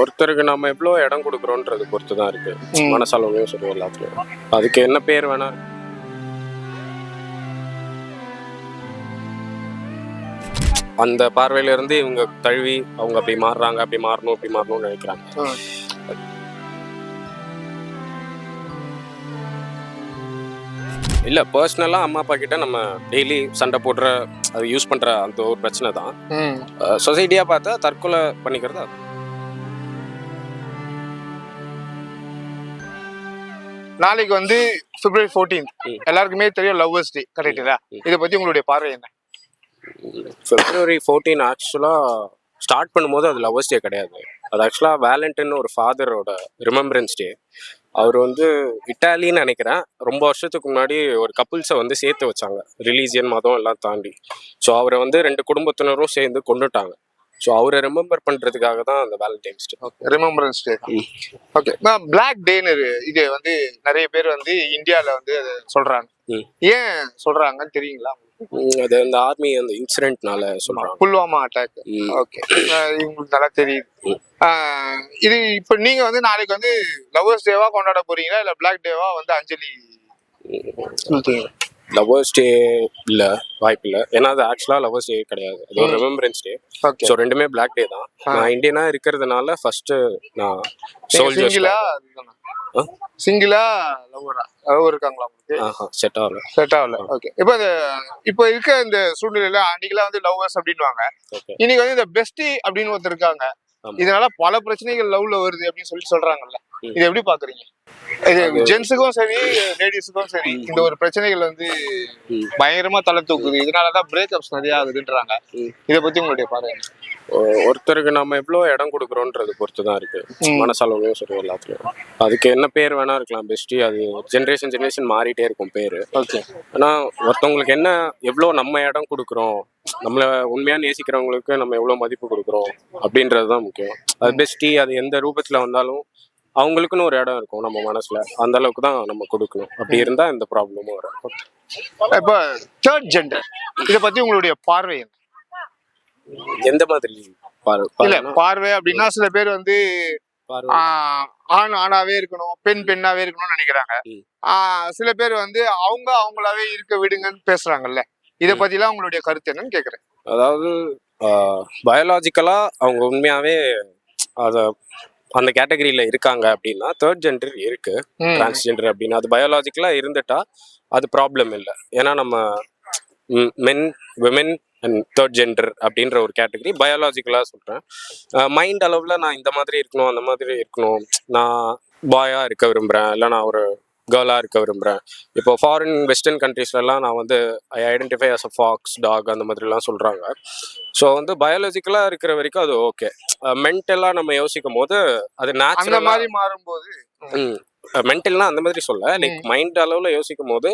ஒருத்தருக்கு நம்ம எவ்வளோ இடம் கொடுக்குறோன்றது பொறுத்து தான் இருக்கு. மனசளவுலையும் சரி எல்லாத்துலையும் அதுக்கு என்ன பேர் வேணா. அந்த பார்வையில இருந்து இவங்க தழுவி அவங்க அப்படி மாறுறாங்க அப்படி மாறணும் அப்படி மாறணும்னு நினைக்கிறாங்க. இல்ல பர்சனலா அம்மா அப்பா கிட்ட நம்ம டெய்லி சண்டை போடுற அது யூஸ் பண்ற அந்த ஒரு பிரச்சனை தான் சொசைட்டியா பார்த்தா தற்கொலை பண்ணிக்கிறது நாளைக்கு வந்து பிப்ரவரி 14 ம். எல்லாருக்குமே தெரியும் லவ்வர்ஸ் டே கரெக்டுங்களா. இதை பத்தி உங்களுடைய பார்வை என்ன? பிப்ரவரி ஃபோர்டீன் ஆக்சுவலாக ஸ்டார்ட் பண்ணும்போது அது லவர்ஸ் டே கிடையாது. அது ஆக்சுவலாக வேலண்டைன் ஒரு ஃபாதரோட ரிமெம்பரன்ஸ் டே அவர் வந்து இட்டாலின்னு நினைக்கிறேன். ரொம்ப வருஷத்துக்கு முன்னாடி ஒரு கப்புள்ஸை வந்து சேர்த்து வச்சாங்க. ரிலீஜியன் மதம் எல்லாம் தாண்டி. ஸோ அவரை வந்து ரெண்டு குடும்பத்தினரும் சேர்ந்து கொண்டுட்டாங்க. ஸோ அவரை ரிமெம்பர் பண்ணுறதுக்காக தான் அந்த Valentine's day remembrance day. Okay black டேன்னு இது வந்து நிறைய பேர் வந்து இந்தியால வந்து சொல்றாங்க. ஏன் சொல்றாங்கன்னு தெரியுங்களா? அது அந்த ஆர்மி அந்த இன்சிடென்ட்னால சொல்கிறாங்க புல்வாமா அட்டாக் ஓகே உங்களுக்கு நல்லா தெரியுது. இது இப்ப நீங்க வந்து நாளைக்கு வந்து லவ்வர்ஸ் டேவா கொண்டாட போறீங்களா? இல்ல பிளாக் டேவா வந்து அஞ்சலி லவர்ஸ் டே இல்லை வாய்ப்பு இல்லை ஏன்னா அது ஆக்சுவலாக லவர்ஸ் டே கிடையாது. அது ஒரு ரிமெம்பரன்ஸ் டே. ஸோ ரெண்டுமே பிளாக் டே தான். நான் இந்தியனா இருக்கிறதுனால ஃபர்ஸ்ட் நான் சோல்ஜர்ஸ் சிங்கிளா லவ்வரா லவ் இருக்காங்களா உங்களுக்கு? செட் ஆகல. செட் ஆகல. ஓகே இப்போ இந்த இப்போ இருக்க இந்த சூழ்நிலையில அன்னைக்கெல்லாம் வந்து லவ்வர்ஸ் அப்படின்வாங்க இன்னைக்கு வந்து இந்த பெஸ்டி அப்படின்னு ஒருத்தர் இருக்காங்க. இதனால பல பிரச்சனைகள் லவ்ல வருது அப்படின்னு சொல்லி சொல்றாங்கல்ல. இது எப்படி பாக்குறீங்க? இது ஜென்ஸுக்கும் சரி லேடிஸுக்கும் சரி இந்த ஒரு பிரச்சனைகள் வந்து. பயங்கரமா தலை தூக்குது. இதனாலதான் பிரேக்கப்ஸ் நிறைய ஆகுதுன்றாங்க. இத பத்தி உங்களுடைய? ஒ- ஒருத்தருக்கு நம்ம எவ்வளோ இடம் கொடுக்குறோன்றது பொறுத்து தான் இருக்கு. மனசளவுலையும் சரி எல்லாத்துலையும். அதுக்கு என்ன பேர் வேணா இருக்கலாம் பெஸ்டி அது ஜென்ரேஷன் ஜென்ரேஷன் மாறிட்டே இருக்கும் பேர். ஓகே ஆனால் ஒருத்தவங்களுக்கு என்ன எவ்வளோ நம்ம இடம் கொடுக்குறோம் நம்மளை உண்மையாக நேசிக்கிறவங்களுக்கு நம்ம எவ்வளோ மதிப்பு கொடுக்குறோம் அப்படின்றது தான் முக்கியம். அது பெஸ்டி அது எந்த ரூபத்தில் வந்தாலும் அவங்களுக்குன்னு ஒரு இடம் இருக்கும் நம்ம மனசுல. அந்த அளவுக்கு தான் நம்ம கொடுக்கணும். அப்படி இருந்தால் எந்த ப்ராப்ளமும் வரும். இப்ப தேர்ட் ஜெண்டர் இத பத்தி உங்களுடைய பார்வை எந்த மாதிரி இல்ல பார்வை அப்படின்னா சில பேர் வந்து ஆண் ஆணாவே இருக்கணும் பெண் பெண்ணாவே இருக்கணும்னு நினைக்கிறாங்க. சில பேர் வந்து அவங்க அவங்களாவே இருக்க விடுங்கன்னு பேசுறாங்கல்ல. இத. பத்திலாம் உங்களுடைய கருத்து என்னன்னு கேக்குறேன். அதாவது பயாலாஜிக்கலா அவங்க உண்மையாவே அத அந்த கேட்டகரியில இருக்காங்க அப்படின்னா தேர்ட் ஜெண்டர் இருக்கு. டிரான்ஸ்ஜெண்டர் அப்படின்னா அது பயாலாஜிக்கலா இருந்துட்டா அது ப்ராப்ளம் இல்லை. ஏன்னா நம்ம men women and third gender அப்படின்ற ஒரு கேட்டகரி பயாலாஜிக்கலாக சொல்கிறேன் மைண்ட் அளவில் நான் இந்த மாதிரி இருக்கணும் அந்த மாதிரி இருக்கணும். நான் பாயாக இருக்க விரும்புகிறேன் இல்லை நான் ஒரு கேர்ளாக இருக்க விரும்புகிறேன் இப்போ ஃபாரின் வெஸ்டர்ன் கண்ட்ரீஸ்லலாம் நான் வந்து I identify as a fox dog அந்த மாதிரிலாம் சொல்கிறாங்க ஸோ வந்து பயாலஜிக்கலாக இருக்கிற வரைக்கும் அது ஓகே மென்டலாக நம்ம யோசிக்கும் போது அது அந்த நேச்சுரலாக மாதிரி மாறும்போது மென்டல்னா அந்த மாதிரி சொல்ல. லைக் மைண்ட் அளவில் யோசிக்கும் போது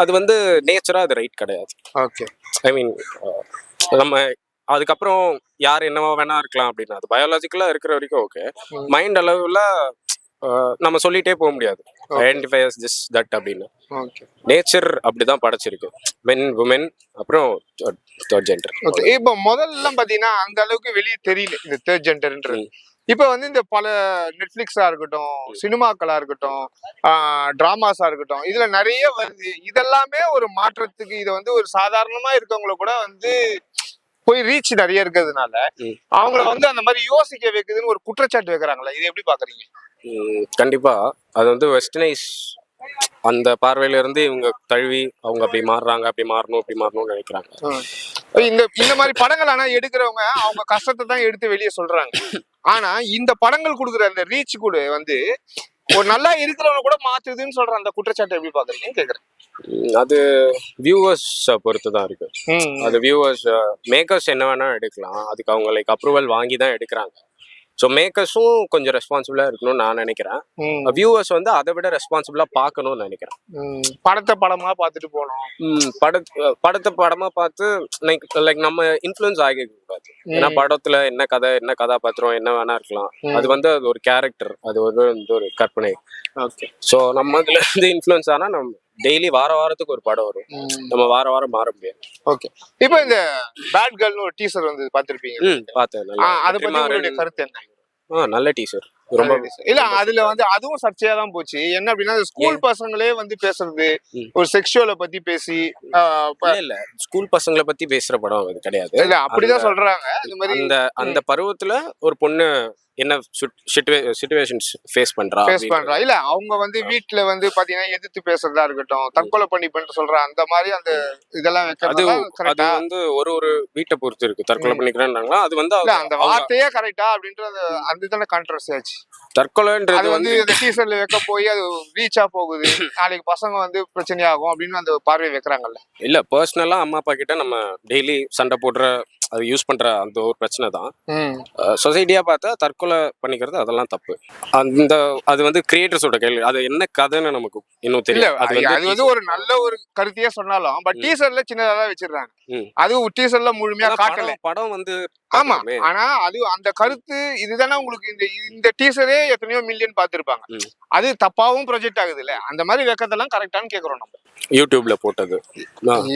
அது வந்து நேச்சராக அது ரைட் கிடையாது. ஓகே ஐ மீன் நம்ம அதுக்கப்புறம் யார் என்னவா வேணா இருக்கலாம் அப்படின்னு அது பயாலஜிக்கலாக இருக்கிற வரைக்கும் ஓகே. மைண்ட் அளவில் நம்ம சொல்லிட்டே போக முடியாது. ஐடென்டிஃபை அஸ் திஸ் தட் அப்படின்னு. நேச்சர் அப்படிதான் படைச்சிருக்கு. மென் உமன் அப்புறம் தேர்ட் ஜெண்டர் ஓகே இப்போ முதல்ல பாத்தீங்கன்னா அந்த அளவுக்கு வெளியே தெரியல இந்த தேர்ட் ஜெண்டர்ன்றது. இப்போ வந்து இந்த பல நெட்ஃபிளிக்ஸா இருக்கட்டும் சினிமாக்களா இருக்கட்டும் டிராமாஸா இருக்கட்டும் இதுல நிறைய வருது. இதெல்லாமே ஒரு மாற்றத்துக்கு இதை வந்து ஒரு சாதாரணமா இருக்கவங்கள கூட வந்து போய் ரீச் நிறைய இருக்கிறதுனால. அவங்கள வந்து அந்த மாதிரி யோசிக்க வைக்குதுன்னு ஒரு குற்றச்சாட்டு வைக்கிறாங்களா இது எப்படி பாக்குறீங்க? கண்டிப்பா. அது வந்து வெஸ்டர்னைஸ் அந்த பார்வையில இருந்து இவங்க தழுவி அவங்க அப்படி மாறுறாங்க அப்படி மாறணும் அப்படி மாறணும்னு நினைக்கிறாங்க. இந்த இந்த மாதிரி படங்கள் ஆனா எடுக்கிறவங்க அவங்க கஷ்டத்தை தான் எடுத்து வெளியே சொல்றாங்க. ஆனா இந்த படங்கள் கொடுக்குற அந்த ரீச் கூட வந்து ஒரு நல்லா இருக்கிறவங்க கூட மாத்துதுன்னு சொல்ற அந்த குற்றச்சாட்டை எப்படி பாக்குறீங்கன்னு கேக்குறேன். அது வியூவர்ஸ் பொறுத்து தான் இருக்கு. அது வியூவர்ஸ் மேக்கர்ஸ் என்ன வேணா எடுக்கலாம். அதுக்கு அவங்க லைக் அப்ரூவல் வாங்கி தான் எடுக்கிறாங்க. ஸோ மேக்கர்ஸும் கொஞ்சம் ரெஸ்பான்சிபிளாக இருக்கணும்னு நான் நினைக்கிறேன். வியூவர்ஸ் வந்து அதை விட ரெஸ்பான்சிபிளாக பார்க்கணும்னு நினைக்கிறேன். படத்தை படமா பார்த்துட்டு போனோம் பட படத்தை படமாக பார்த்து லைக் லைக் நம்ம இன்ஃப்ளூயன்ஸ் ஆகிக்க கூடாது ஏன்னா படத்துல என்ன கதை என்ன கதாபாத்திரம் என்ன வேணா இருக்கலாம். அது வந்து அது ஒரு கேரக்டர் அது ஒரு வந்து ஒரு கற்பனை. ஓகே. ஸோ நம்ம அதுல இருந்து இன்ஃப்ளூயன்ஸ் ஆனா நம்ம டெய்லி வார வாரத்துக்கு ஒரு படம் வரும். நம்ம வார வாரம் மாற முடியாது. ஓகே இப்போ இந்த பேட் கேர்ள்னு ஒரு டீசர் வந்து பார்த்திருப்பீங்க. பார்த்தேன். அதை பத்தி உங்களுடைய கருத்து என்ன? ஆ நல்ல டீசர் ரொம்ப இல்ல அதுல வந்து அதுவும் சர்ச்சையா தான் போச்சு. என்ன அப்படின்னா ஸ்கூல் பசங்களே வந்து பேசுறது. ஒரு செக்ஷுவலை பத்தி பேசி இல்ல ஸ்கூல் பசங்களை பத்தி பேசுற படம் அது கிடையாது. இல்ல அப்படிதான் சொல்றாங்க. இந்த மாதிரி அந்த அந்த பருவத்துல ஒரு பொண்ணு என்ன சுச்சுவேஷன்ஸ் ஃபேஸ் பண்றா ஃபேஸ். பண்றா. இல்ல அவங்க வந்து வீட்ல வந்து பாத்தீங்கன்னா எதிர்த்து பேசுறதா இருக்கட்டும் தற்கொலை பண்ணி பண்ணிட்டு சொல்ற அந்த மாதிரி அந்த இதெல்லாம் அது அது வந்து ஒரு ஒரு வீட்டை பொறுத்து இருக்கு. தற்கொலை பண்ணிக்கிறேன்னாங்களா அது வந்து அந்த வார்த்தையே கரெக்டா அப்படின்றது அந்த தானே கான்ட்ரவர்சி ஆச்சு. தற்கொலைன்றது வந்து இந்த டீசர்ல வைக்க போய் அது ரீச்சா போகுது. நாளைக்கு பசங்க வந்து பிரச்சனையாகும் அப்படின்னு அந்த பார்வை வைக்கிறாங்கல்ல. இல்ல பர்சனலா அம்மா அப்பா கிட்ட நம்ம டெய்லி சண்டை போடுற அது யூஸ் பண்ற அந்த ஒரு பிரச்சனை தான். ம். சொசைட்டியா பார்த்தா தற்கொலை பண்ணிக்கிறது அதெல்லாம் தப்பு. அந்த அது வந்து கிரியேட்டர்ஸோட கேள்வி. அது என்ன கதைன்னு நமக்கு இன்னும் தெரியும் அது வந்து ஒரு நல்ல ஒரு கருத்தையே சொன்னாலும் பட். டீசர்ல சின்னதா தான் வச்சிடுறாங்க. அது டீசர்ல முழுமையா காட்டல. படம் வந்து ஆமா. ஆனா அது அந்த கருத்து இதுதானே உங்களுக்கு இந்த இந்த டீசரே எத்தனையோ மில்லியன் பார்த்திருப்பாங்க. அது தப்பாவும் ப்ரொஜெக்ட் ஆகுது இல்ல? அந்த மாதிரி வைக்கிறதெல்லாம் கரெக்டான்னு கேக்குறோம் நம்ம. யூடியூப்ல போட்டது.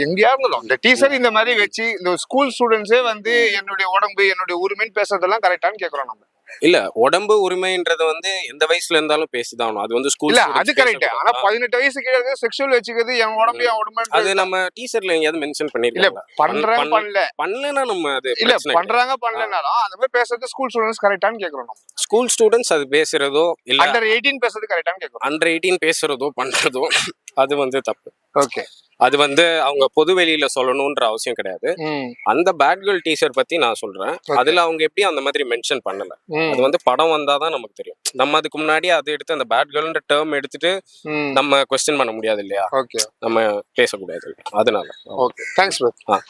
எங்கேயா இருந்தாலும் இந்த டீசர் இந்த மாதிரி வச்சு இந்த ஸ்கூல் ஸ்டூடெண்ட்ஸே வந்து என்னுடைய உடம்பு என்னுடைய உரிமைன்னு பேசுறதெல்லாம் கரெக்டான்னு கேக்குறோம் நம்ம. இல்ல உடம்பு உரிமைன்றது வந்து எந்த வயசுல இருந்தாலும் பேசிதான் அது வந்து ஸ்கூல் இல்ல அது கரெக்ட் ஆனா பதினெட்டு வயசு கீழே செக்ஷுவல் வச்சுக்கிறது என் உடம்பு என் அது உடம்பு நம்ம டீசர்ல எங்கேயாவது மென்ஷன் இல்ல பண்ணிருக்கோம் பண்ண- பண்ணல பண்ணலன்னா நம்ம அது இல்ல. பண்றாங்க பண்ணலனாலும் அந்த மாதிரி பேசுறது ஸ்கூல் ஸ்டூடெண்ட்ஸ் கரெக்டான்னு கேக்குறோம் ஸ்கூல் ஸ்டூடெண்ட்ஸ் அது பேசுறதோ இல்ல அண்டர் எயிட்டீன் பேசுறது கரெக்டான்னு கேக்குறோம். அண்டர் எயிட்டீன் பேசுறதோ பண்றதோ அது வந்து தப்பு. ஓகே. அது வந்து அவங்க பொது வெளியில சொல்லணும்ன்ற அவசியம் கிடையாது. அந்த பேட் கேர்ள் டீசர் பத்தி நான் சொல்றேன். அதுல அவங்க எப்படி அந்த மாதிரி மென்ஷன் பண்ணல. அது வந்து படம் வந்தாதான் நமக்கு தெரியும். நம்ம அதுக்கு முன்னாடி அதை எடுத்து அந்த பேட் கேர்ள்ன்ற டேர்ம் எடுத்துட்டு நம்ம கொஸ்டின் பண்ண முடியாது இல்லையா? ஓகே. நம்ம பேசக்கூடாது அதனால. ஓகே. தேங்க்ஸ் ஆ